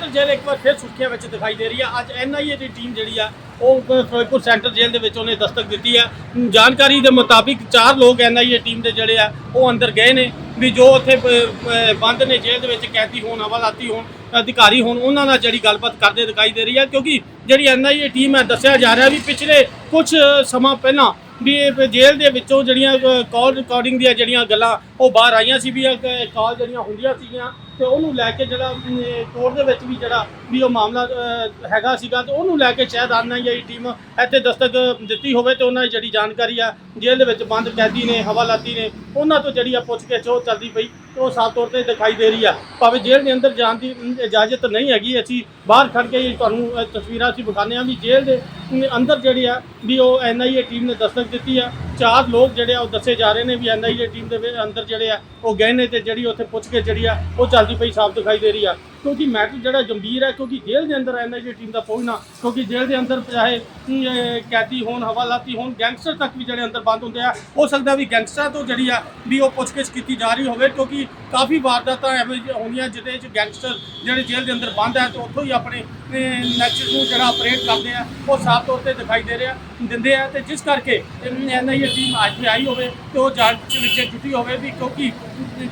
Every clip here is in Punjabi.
ਸੈਂਟਰਲ ਜੇਲ੍ਹ ਇੱਕ ਵਾਰ ਫਿਰ ਸੁਰਖੀਆਂ ਵਿੱਚ ਦਿਖਾਈ ਦੇ ਰਹੀ ਹੈ ਅੱਜ ਐਨਆਈਏ ਦੀ ਟੀਮ ਜਿਹੜੀ ਆ, ਉਹ ਫਿਰੋਜ਼ਪੁਰ ਸੈਂਟਰਲ ਜੇਲ੍ਹ ਦੇ ਵਿੱਚ ਉਹਨੇ ਦਸਤਕ ਦਿੱਤੀ ਹੈ ਜਾਣਕਾਰੀ ਦੇ ਮੁਤਾਬਿਕ ਚਾਰ ਲੋਕ ਐਨਆਈਏ ਟੀਮ ਦੇ ਜਿਹੜੇ ਆ, ਉਹ ਅੰਦਰ ਗਏ ਨੇ ਵੀ ਜੋ ਉੱਥੇ ਬੰਦ ਨੇ ਜੇਲ੍ਹ ਦੇ ਵਿੱਚ, ਕੈਦੀ ਹੋਣ, ਹਵਾਲਾਤੀ ਹੋਣ, ਅਧਿਕਾਰੀ ਹੋਣ, ਉਹਨਾਂ ਨਾਲ ਜਿਹੜੀ ਗੱਲਬਾਤ ਕਰਦੇ ਦਿਖਾਈ ਦੇ ਰਹੀ ਹੈ ਕਿਉਂਕਿ ਜਿਹੜੀ ਐਨਆਈਏ ਟੀਮ ਹੈ, ਦੱਸਿਆ ਜਾ ਰਿਹਾ ਵੀ ਪਿਛਲੇ ਕੁਝ ਸਮਾਂ ਪਹਿਲਾਂ ਵੀ ਜੇਲ੍ਹ ਦੇ ਵਿੱਚੋਂ ਜਿਹੜੀਆਂ ਕਾਲ ਰਿਕਾਰਡਿੰਗ ਦੀਆਂ ਜਿਹੜੀਆਂ ਗੱਲਾਂ ਉਹ ਬਾਹਰ ਆਈਆਂ ਸੀ ਵੀ ਕਾਲ ਜਿਹੜੀਆਂ ਹੁੰਦੀਆਂ ਸੀਗੀਆਂ ਤੇ ਉਹਨੂੰ ਲੈ ਕੇ ਜਿਹੜਾ ਕੋਰਟ ਦੇ ਵਿੱਚ ਵੀ ਜਿਹੜਾ ਵੀ ਉਹ ਮਾਮਲਾ ਹੈਗਾ ਸੀਗਾ, ਤੇ ਉਹਨੂੰ ਲੈ ਕੇ ਸ਼ਾਇਦ ਆਈ ਟੀਮ ਇੱਥੇ ਦਸਤਕ ਦਿੱਤੀ ਹੋਵੇ ਤੇ ਉਹਨਾਂ ਦੀ ਜਿਹੜੀ ਜਾਣਕਾਰੀ ਆ, ਜੇਲ੍ਹ ਦੇ ਵਿੱਚ ਬੰਦ ਕੈਦੀ ਨੇ, ਹਵਾਲਾਤੀ ਨੇ, ਉਹਨਾਂ ਤੋਂ ਜਿਹੜੀ ਆ ਪੁੱਛ ਕੇ ਉਹ ਚੱਲਦੀ ਪਈ ਉਹ ਸਾਫ਼ ਤੌਰ ਤੇ ਦਿਖਾਈ ਦੇ ਰਹੀ ਆ। ਭਾਵੇਂ ਜੇਲ੍ਹ ਦੇ ਅੰਦਰ ਜਾਣ ਦੀ ਇਜਾਜ਼ਤ ਨਹੀਂ ਹੈਗੀ, ਅਸੀਂ ਬਾਹਰ ਖੜ ਕੇ ਤੁਹਾਨੂੰ ਤਸਵੀਰਾਂ ਅਸੀਂ ਵਿਖਾਉਂਦੇ ਆ ਵੀ ਜੇਲ੍ਹ ਦੇ ਅੰਦਰ ਜਿਹੜੀ ਆ ਵੀ ਉਹ ਐਨਆਈਏ ਟੀਮ ਨੇ ਦਸਤਕ ਦਿੱਤੀ ਆ ਚਾਰ ਲੋਕ ਜਿਹੜੇ ਆ ਉਹ ਦੱਸੇ ਜਾ ਰਹੇ ਨੇ ਵੀ ਐਨਆਈਏ ਟੀਮ ਦੇ ਅੰਦਰ ਜਿਹੜੇ ਆ, ਉਹ ਗਏ ਨੇ ਤੇ ਜਿਹੜੀ ਉੱਥੇ ਪੁੱਛ ਕੇ ਜਿਹੜੀ ਆ, ਉਹ ਚੱਲਦੀ ਪਈ ਸਾਫ਼ ਦਿਖਾਈ ਦੇ ਰਹੀ ਆ। ਕਿਉਂਕਿ ਮੈਟਰ ਜਿਹੜਾ ਗੰਭੀਰ ਹੈ, ਕਿਉਂਕਿ ਜੇਲ੍ਹ ਦੇ ਅੰਦਰ ਐਨਆਈਏ ਟੀਮ ਦਾ ਪਹੁੰਚਣਾ ਕਿਉਂਕਿ ਜੇਲ੍ਹ ਦੇ ਅੰਦਰ ਚਾਹੇ ਕੈਦੀ ਹੋਣ, ਹਵਾਲਾਤੀ ਹੋਣ, ਗੈਂਗਸਟਰ ਤੱਕ ਵੀ ਜਿਹੜੇ ਅੰਦਰ ਬੰਦ ਹੁੰਦੇ ਆ, ਹੋ ਸਕਦਾ ਵੀ ਗੈਂਗਸਟਰਾਂ ਤੋਂ ਜਿਹੜੀ ਆ ਵੀ ਉਹ ਪੁੱਛਗਿੱਛ ਕੀਤੀ ਜਾ ਰਹੀ ਹੋਵੇ, ਕਿਉਂਕਿ ਕਾਫੀ ਵਾਰਦਾਤਾਂ ਐਵੇਂ ਜਿਹੀਆਂ ਹੁੰਦੀਆਂ ਜਿਹਦੇ ਵਿੱਚ ਗੈਂਗਸਟਰ ਜਿਹੜੇ ਜੇਲ੍ਹ ਦੇ ਅੰਦਰ ਬੰਦ ਹੈ, ਤੇ ਉੱਥੋਂ ਹੀ ਆਪਣੇ ਨੈਕਸਟ ਨੂੰ ਜਿਹੜਾ ਆਪਰੇਟ ਕਰਦੇ ਆ, ਉਹ ਸਾਫ਼ ਤੌਰ ਤੇ ਦਿਖਾਈ ਦੇ ਰਿਹਾ, ਦਿੰਦੇ ਆ, ਤੇ ਜਿਸ ਕਰਕੇ ਐਨਆਈਏ ਟੀਮ ਅੱਜ ਆਈ ਹੋਵੇ ਤੇ ਉਹ ਜਾਂਚ ਵਿੱਚ ਜੁਟੀ ਹੋਵੇ ਵੀ ਕਿਉਂਕਿ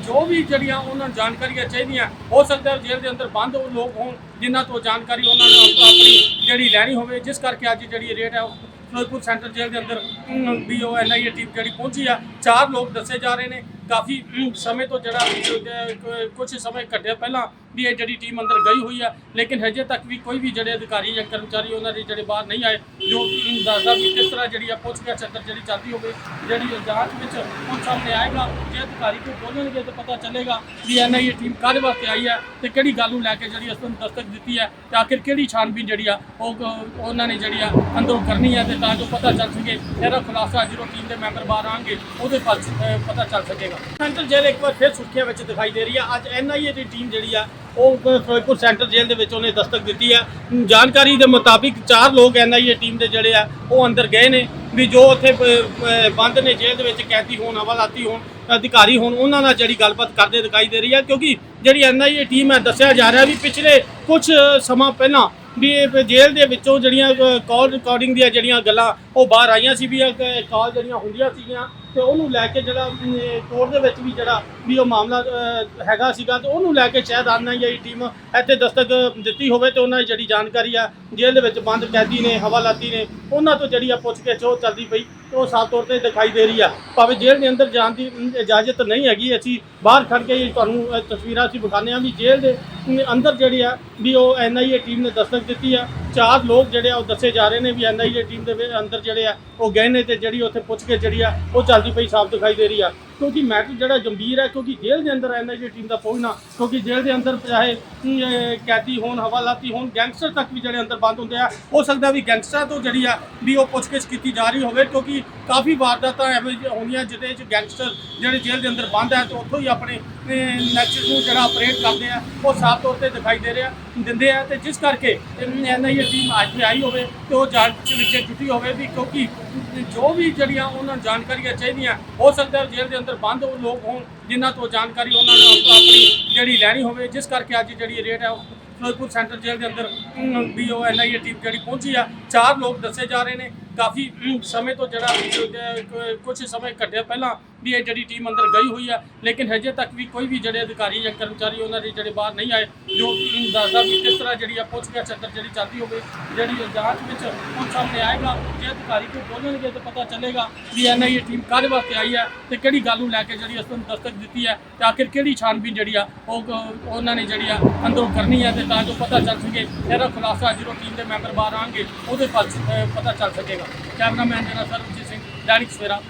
ਜੋ ਵੀ ਜਿਹੜੀਆਂ ਉਹਨਾਂ ਨੂੰ ਜਾਣਕਾਰੀਆਂ ਚਾਹੀਦੀਆਂ ਹੋ ਸਕਦਾ ਜੇਲ੍ਹ ਦੇ ਅੰਦਰ ਬੰਦ ਉਹ ਲੋਕ ਹੋਣ ਜਿਨ੍ਹਾਂ ਤੋਂ ਜਾਣਕਾਰੀ ਉਹਨਾਂ ਨੂੰ ਆਪਣੀ ਜਿਹੜੀ ਲੈਣੀ ਹੋਵੇ ਜਿਸ ਕਰਕੇ ਅੱਜ ਜਿਹੜੀ ਰੇਟ ਹੈ ਉਹ ਫਿਰੋਜ਼ਪੁਰ ਸੈਂਟਰ ਜੇਲ੍ਹ ਦੇ ਅੰਦਰ ਅਮ, ਵੀ ਉਹ ਐਨਆਈਏ ਟੀਮ ਜਿਹੜੀ ਪਹੁੰਚੀ ਆ ਚਾਰ ਲੋਕ ਦੱਸੇ ਜਾ ਰਹੇ ਨੇ। ਕਾਫੀ ਸਮੇਂ ਤੋਂ ਜਿਹੜਾ ਕੁਝ ਸਮੇਂ ਘੱਟੇ ਪਹਿਲਾਂ ਵੀ ਇਹ ਜਿਹੜੀ ਟੀਮ ਅੰਦਰ ਗਈ ਹੋਈ ਹੈ ਲੇਕਿਨ ਹਜੇ ਤੱਕ ਵੀ ਕੋਈ ਵੀ ਜਿਹੜੇ ਅਧਿਕਾਰੀ ਜਾਂ ਕਰਮਚਾਰੀ ਉਹਨਾਂ ਦੇ ਜਿਹੜੇ ਬਾਹਰ ਨਹੀਂ ਆਏ ਜੋ ਅਮ, ਦੱਸਦਾ ਵੀ ਕਿਸ ਤਰ੍ਹਾਂ ਜਿਹੜੀ ਆ ਪੁੱਛ ਕੇ ਚੱਕਰ ਜਿਹੜੀ ਚੱਲਦੀ ਹੋਵੇ ਜਿਹੜੀ ਜਾਂਚ ਵਿੱਚ ਉਹ ਸਾਹਮਣੇ ਆਏਗਾ ਜੇ ਅਧਿਕਾਰੀ ਕੋਈ ਬੋਲਣਗੇ ਤਾਂ ਪਤਾ ਚੱਲੇਗਾ ਵੀ ਐਨਆਈਏ ਟੀਮ ਕਾਹਦੇ ਵਾਸਤੇ ਆਈ ਹੈ ਤੇ ਕਿਹੜੀ ਗੱਲ ਨੂੰ ਲੈ ਕੇ ਜਿਹੜੀ ਉਸ ਨੂੰ ਦਸਤਕ ਦਿੱਤੀ ਹੈ ਤੇ ਆਖਿਰ ਕਿਹੜੀ ਛਾਨਬੀਨ ਜਿਹੜੀ ਆ ਉਹ ਉਹਨਾਂ ਨੇ ਜਿਹੜੀ ਆ ਅੰਦਰੋਂ ਕਰਨੀ ਹੈ ਤੇ ਤਾਂ ਜੋ ਪਤਾ ਚੱਲ ਸਕੇ ਇਹਦਾ ਖੁਲਾਸਾ ਜਦੋਂ ਟੀਮ ਦੇ ਮੈਂਬਰ ਬਾਹਰ ਆਣਗੇ ਉਹਦੇ ਪਰ ਪਤਾ ਚੱਲ ਸਕੇਗਾ। ਸੈਂਟਰਲ ਜੇਲ੍ਹ ਇੱਕ ਵਾਰ ਫਿਰ ਸੁਰਖੀਆਂ ਵਿੱਚ ਦਿਖਾਈ ਦੇ ਰਹੀ ਆ। ਅੱਜ ਐਨਆਈਏ ਦੀ ਟੀਮ ਜਿਹੜੀ ਆ, ਉਹ ਫਿਰੋਜ਼ਪੁਰ ਸੈਂਟਰ ਜੇਲ੍ਹ ਦੇ ਵਿੱਚ ਉਹਨੇ ਦਸਤਕ ਦਿੱਤੀ ਆ। ਜਾਣਕਾਰੀ ਦੇ ਮੁਤਾਬਿਕ ਚਾਰ ਲੋਕ ਐਨਆਈਏ ਟੀਮ ਦੇ ਜਿਹੜੇ ਆ, ਉਹ ਅੰਦਰ ਗਏ ਨੇ ਵੀ ਜੋ ਉੱਥੇ ਬੰਦ ਨੇ ਜੇਲ੍ਹ ਦੇ ਵਿੱਚ, ਕੈਦੀ ਹੋਣ, ਹਵਾਲਾਤੀ ਹੋਣ, ਅਧਿਕਾਰੀ ਹੋਣ, ਉਹਨਾਂ ਨਾਲ ਜਿਹੜੀ ਗੱਲਬਾਤ ਕਰਦੇ ਦਿਖਾਈ ਦੇ ਰਹੀ ਆ। ਕਿਉਂਕਿ ਜਿਹੜੀ ਐਨਆਈਏ ਟੀਮ ਹੈ ਦੱਸਿਆ ਜਾ ਰਿਹਾ ਵੀ ਪਿਛਲੇ ਕੁਝ ਸਮਾਂ ਪਹਿਲਾਂ ਵੀ ਜੇਲ੍ਹ ਦੇ ਵਿੱਚੋਂ ਜਿਹੜੀਆਂ ਕਾਲ ਰਿਕਾਰਡਿੰਗ ਦੀਆਂ ਜਿਹੜੀਆਂ ਗੱਲਾਂ ਉਹ ਬਾਹਰ ਆਈਆਂ ਸੀ ਵੀ ਕਾਲ ਜਿਹੜੀਆਂ ਹੁੰਦੀਆਂ ਸੀਗੀਆਂ ਤੇ ਉਹਨੂੰ ਲੈ ਕੇ ਜਿਹੜਾ ਕੋਰਟ ਦੇ ਵਿੱਚ ਵੀ ਜਿਹੜਾ ਵੀ ਉਹ ਮਾਮਲਾ ਹੈਗਾ ਸੀਗਾ, ਤੇ ਉਹਨੂੰ ਲੈ ਕੇ ਸ਼ਾਇਦ ਆਈ ਟੀਮ ਇੱਥੇ ਦਸਤਕ ਦਿੱਤੀ ਹੋਵੇ ਤੇ ਉਹਨਾਂ ਦੀ ਜਿਹੜੀ ਜਾਣਕਾਰੀ ਆ, ਜੇਲ੍ਹ ਦੇ ਵਿੱਚ ਬੰਦ ਕੈਦੀ ਨੇ, ਹਵਾਲਾਤੀ ਨੇ, ਉਹਨਾਂ ਤੋਂ ਜਿਹੜੀ ਆ ਪੁੱਛ ਕੇ ਉਹ ਚੱਲਦੀ ਪਈ ਉਹ ਸਾਫ਼ ਤੌਰ ਤੇ ਦਿਖਾਈ ਦੇ ਰਹੀ ਆ। ਭਾਵੇਂ ਜੇਲ੍ਹ ਦੇ ਅੰਦਰ ਜਾਣ ਦੀ ਇਜਾਜ਼ਤ ਨਹੀਂ ਹੈਗੀ, ਅਸੀਂ ਬਾਹਰ ਖੜ ਕੇ ਹੀ ਤੁਹਾਨੂੰ ਤਸਵੀਰਾਂ ਅਸੀਂ ਵਿਖਾਉਂਦੇ ਆ ਵੀ ਜੇਲ੍ਹ ਦੇ ਅੰਦਰ ਜਿਹੜੀ ਆ ਵੀ ਉਹ ਐਨਆਈਏ ਟੀਮ ਨੇ ਦਸਤਕ ਦਿੱਤੀ ਆ ਚਾਰ ਲੋਕ ਜਿਹੜੇ ਆ ਉਹ ਦੱਸੇ ਜਾ ਰਹੇ ਨੇ ਵੀ ਐਨਆਈਏ ਟੀਮ ਦੇ ਅੰਦਰ ਜਿਹੜੇ ਆ ਉਹ ਗਏ ਨੇ ਤੇ ਜਿਹੜੀ ਉੱਥੇ ਪੁੱਛ ਕੇ ਜਿਹੜੀ ਆ ਉਹ ਚੱਲਦੀ ਪਈ ਸਾਫ਼ ਦਿਖਾਈ ਦੇ ਰਹੀ ਆ ਕਿਉਂਕਿ ਮੈਟਰ ਜਿਹੜਾ ਗੰਭੀਰ ਹੈ, ਕਿਉਂਕਿ ਜੇਲ੍ਹ ਦੇ ਅੰਦਰ ਐਨਆਈਏ ਟੀਮ ਦਾ ਪਹੁੰਚਣਾ, ਕਿਉਂਕਿ ਜੇਲ੍ਹ ਦੇ ਅੰਦਰ ਚਾਹੇ ਕੈਦੀ ਹੋਣ, ਹਵਾਲਾਤੀ ਹੋਣ, ਗੈਂਗਸਟਰ ਤੱਕ ਵੀ ਜਿਹੜੇ ਅੰਦਰ ਬੰਦ ਹੁੰਦੇ ਆ, ਹੋ ਸਕਦਾ ਵੀ ਗੈਂਗਸਟਰਾਂ ਤੋਂ ਜਿਹੜੀ ਆ ਵੀ ਉਹ ਪੁੱਛਗਿੱਛ ਕੀਤੀ ਜਾ ਰਹੀ ਹੋਵੇ, ਕਿਉਂਕਿ ਕਾਫੀ ਵਾਰਦਾਤਾਂ ਐਵੇਂ ਜਿਹੀਆਂ ਹੁੰਦੀਆਂ ਜਿਹਦੇ 'ਚ ਗੈਂਗਸਟਰ ਜਿਹੜੇ ਜੇਲ੍ਹ ਦੇ ਅੰਦਰ ਬੰਦ ਹੈ ਤੇ ਉੱਥੋਂ ਹੀ ਆਪਣੇ ਨੈਕਸਟ ਨੂੰ ਜਿਹੜਾ ਆਪਰੇਟ ਕਰਦੇ ਆ, ਉਹ ਸਾਫ਼ ਤੌਰ ਤੇ ਦਿਖਾਈ ਦੇ ਰਿਹਾ, ਦਿੰਦੇ ਆ, ਤੇ ਜਿਸ ਕਰਕੇ ਐਨਆਈਏ ਟੀਮ ਅੱਜ ਵੀ ਆਈ ਹੋਵੇ, ਤੇ ਉਹ ਜਾਂਚ ਵਿੱਚ ਜੁਟੀ ਹੋਵੇ ਵੀ ਕਿਉਂਕਿ ਜੋ ਵੀ ਜਿਹੜੀਆਂ ਉਹਨਾਂ ਨੂੰ ਜਾਣਕਾਰੀਆਂ ਚਾਹੀਦੀਆਂ ਹੋ ਸਕਦਾ ਜੇਲ੍ਹ ਦੇ ਅੰਦਰ ਬੰਦ ਉਹ ਲੋਕ ਹੋਣ ਜਿਨ੍ਹਾਂ ਤੋਂ ਜਾਣਕਾਰੀ ਉਹਨਾਂ ਨੇ ਆਪਣੀ ਜਿਹੜੀ ਲੈਣੀ ਹੋਵੇ। ਜਿਸ ਕਰਕੇ ਅੱਜ ਜਿਹੜੀ ਰੇਟ ਹੈ ਉਹ ਫਿਰੋਜ਼ਪੁਰ ਸੈਂਟਰ ਜੇਲ੍ਹ ਦੇ ਅੰਦਰ ਅਮ, ਵੀ ਉਹ ਐਨਆਈਏ ਟੀਮ ਜਿਹੜੀ ਪਹੁੰਚੀ ਆ ਚਾਰ ਲੋਕ ਦੱਸੇ ਜਾ ਰਹੇ ਨੇ। ਕਾਫੀ ਸਮੇਂ ਤੋਂ ਜਿਹੜਾ ਕੁਝ ਸਮੇਂ ਘੱਟੇ ਪਹਿਲਾਂ ਵੀ ਇਹ ਜਿਹੜੀ ਟੀਮ ਅੰਦਰ ਗਈ ਹੋਈ ਹੈ ਲੇਕਿਨ ਹਜੇ ਤੱਕ ਵੀ ਕੋਈ ਵੀ ਜਿਹੜੇ ਅਧਿਕਾਰੀ ਜਾਂ ਕਰਮਚਾਰੀ ਉਹਨਾਂ ਦੇ ਜਿਹੜੇ ਬਾਹਰ ਨਹੀਂ ਆਏ ਜੋ ਅਮ, ਦੱਸਦਾ ਵੀ ਕਿਸ ਤਰ੍ਹਾਂ ਜਿਹੜੀ ਆ ਪੁੱਛ ਕੇ ਚੱਕਰ ਜਿਹੜੀ ਚੱਲਦੀ ਹੋਵੇ ਜਿਹੜੀ ਜਾਂਚ ਵਿੱਚ ਉਹ ਸਾਹਮਣੇ ਆਏਗਾ ਜੇ ਅਧਿਕਾਰੀ ਕੋਈ ਬੋਲਣਗੇ ਤਾਂ ਪਤਾ ਚੱਲੇਗਾ ਵੀ ਐਨਆਈਏ ਟੀਮ ਕਾਹਦੇ ਵਾਸਤੇ ਆਈ ਹੈ ਤੇ ਕਿਹੜੀ ਗੱਲ ਨੂੰ ਲੈ ਕੇ ਜਿਹੜੀ ਉਸ ਨੂੰ ਦਸਤਕ ਦਿੱਤੀ ਹੈ ਤੇ ਆਖਿਰ ਕਿਹੜੀ ਛਾਨਬੀਨ ਜਿਹੜੀ ਆ ਉਹ ਉਹਨਾਂ ਨੇ ਜਿਹੜੀ ਆ ਅੰਦਰੋਂ ਕਰਨੀ ਹੈ ਤੇ ਤਾਂ ਜੋ ਪਤਾ ਚੱਲ ਸਕੇ ਇਹਦਾ ਖੁਲਾਸਾ ਜਦੋਂ ਟੀਮ ਦੇ ਮੈਂਬਰ ਬਾਹਰ ਆਣਗੇ ਉਹਦੇ ਪਰ ਪਤਾ ਚੱਲ ਸਕੇਗਾ। ਕੈਮਰਾਮੈਨ ਜਿਹੜਾ ਸਰਬਜੀਤ ਸਿੰਘ ਦੈਨਿਕ ਸਵੇਰਾ